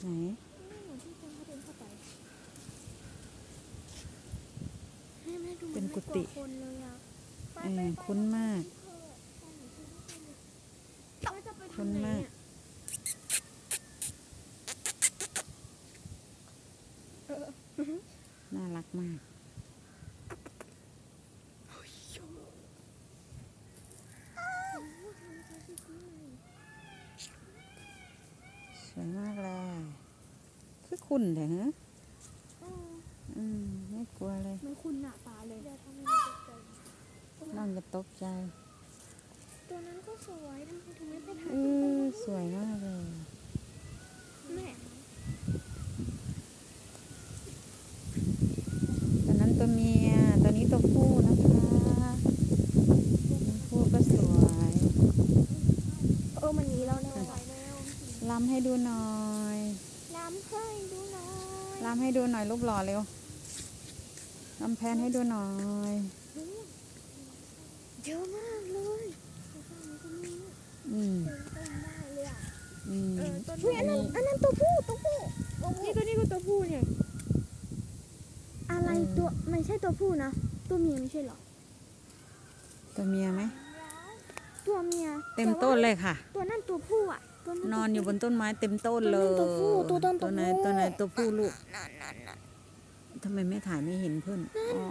ไหนนี่เหมือนที่คนเขาเดินเข้าไปแม่แม่ดูมันไม่กลัวคนเลยอะไปเอไปอไปคุ้นมากเราจะไปคุ้ทางนไหนมากอะเออน่ารักมากสวยมากเลย คือคุณแต่ฮะเอออืมไม่กลัวเลย มันคุณหน้าตาเลยน้องจะตกใจ ตัวนั้นก็สวยทำไมถึงไม่ไปถ่ายเออสวยมากเลยแม่ตัวนั้นตัวเมียตัวนี้ตัวผู้นะคะตัวผู้ก็สวยเออมันหนีเราแล้วไปแล้วลำให้ดูหน่อย ล้ำให้ดูหน่อยลำให้ดูหน่อยรูปหล่อเร็วลำแพนให้ดูหน่อยเยอะมากเลยอืมเต็มต้นได้เลยอะอืมเออตัวนี้อันนั้นอันนั้นตัวผู้ตัวผู้นี่ตัวนี้ก็ตัวผู้เนี่ยอะไรตัวไม่ใช่ตัวผู้นะตัวเมียไม่ใช่เหรอตัวเมียไหมตัวเมีย เต็มต้นเลยค่ะ ตัวนั่นตัวผู้อะตัว นอนอยู่บนต้นไม้เต็มต้นเลยตัวผู้ตัวต้นตัวไหนผู้ตัวไหนตัวผู้ลูกนั่นนั่นนั่นทำไมไม่ถ่ายไม่เห็นเพื่อนอ๋อ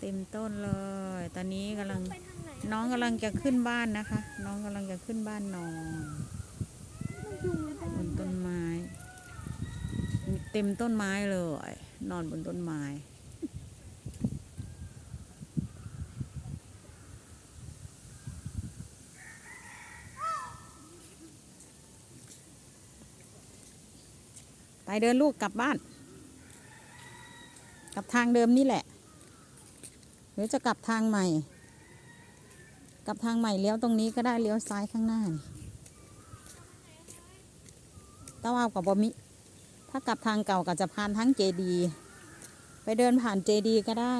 เต็มต้นเลย ตอนนี้กำลังไปทางไหนน้องกำลังจะขึ้นบ้านนะคะ น้องกำลังจะขึ้นบ้านนอนยุงบ้าบนต้นไม้ เต็มต้นไม้เลย นอนบนต้นไม้ ไปเดินลูกกลับบ้าน กลับทางเดิมนี่แหละ หรือจะกลับทางใหม่ กลับทางใหม่เลี้ยวตรงนี้ก็ได้เลี้ยวซ้ายข้างหน้านี่ตะวาวกับบอมิ ถ้ากลับทางเก่าก็จะผ่านทั้งเจดี ไปเดินผ่านเจดีก็ได้